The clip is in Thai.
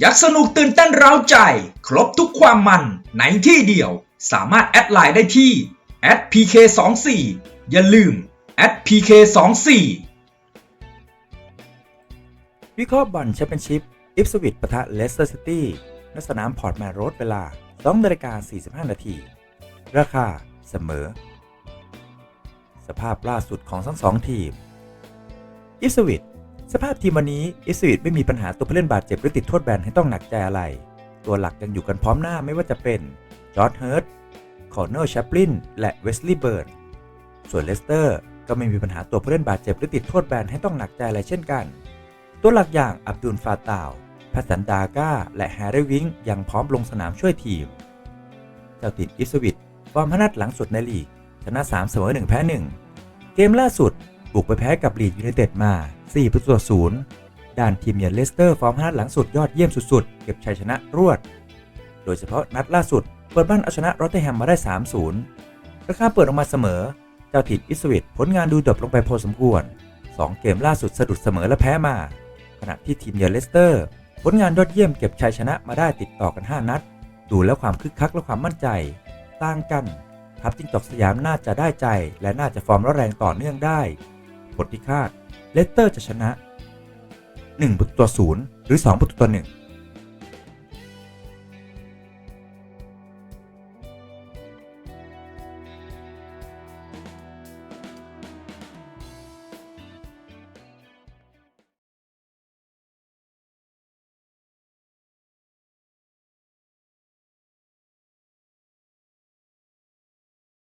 อยากสนุกตื่นเต้นเร้าใจ ครบทุกความมันในที่เดียว สามารถแอดไลน์ได้ที่ @pk24 อย่าลืม @pk24 วิเคราะห์บอลแชมเปี้ยนชิพอิฟสวิตปะทะเลสเตอร์ซิตี้ณสนามพอร์ตแมนโรดเวลา2นาฬิกา45 นาที ราคาเสมอ สภาพล่าสุดของทั้งสองทีม อิฟสวิต สภาพทีมวันนี้อิสวิตไม่มีปัญหาตัวผู้เล่นบาดเจ็บหรือติดโทษแบนให้ต้องหนักใจอะไร ตัวหลักยังอยู่กันพร้อมหน้าไม่ว่าจะเป็นจอร์ดเฮิร์ตคอร์เนอร์แชปลินและเวสลีย์เบิร์นส่วนเลสเตอร์ก็ไม่มีปัญหาตัวผู้เล่นบาดเจ็บหรือติดโทษแบนให้ต้องหนักใจอะไรเช่นกัน ตัวหลักอย่างอับดุลฟาตาวพัสันดาก้า และแฮร์รี่วิงยังพร้อมลงสนามช่วยทีม เจ้าติดอิสวิตฟอร์มพนัดหลังสุดในลีกชนะ3เสมอ1แพ้1 เกมล่าสุด บุกไปแพ้กับลีดยูไนเต็ดมา 4 ประตูต่อ0ด้านทีมเยือนเลสเตอร์ฟอร์มพนัดหลังสุดยอดเยี่ยมสุดๆ เก็บชัยชนะรวด โดยเฉพาะนัดล่าสุด เปิดบ้านเอาชนะรอตเตอร์แฮมมาได้ 3-0 ราคาเปิดออกมาเสมอ เจ้าถิ่นอิสวิตผลงานดูดรอปลงไปพอสมควร 2 เกมล่าสุดสะดุดเสมอและแพ้มา ขณะที่ทีมเยือนเลสเตอร์ผลงานยอดเยี่ยมเก็บชัยชนะมาได้ติดต่อกัน 5 นัด ดูแล้วความคึกคักและความมั่นใจ ต่างกันทัพจิงจอกสยามน่าจะได้ใจ และน่าจะฟอร์มร้อนแรงต่อเนื่องได้ ผลที่คาด เลสเตอร์จะชนะ 1 ประตูต่อ 0 หรือ 2 ประตูต่อ 1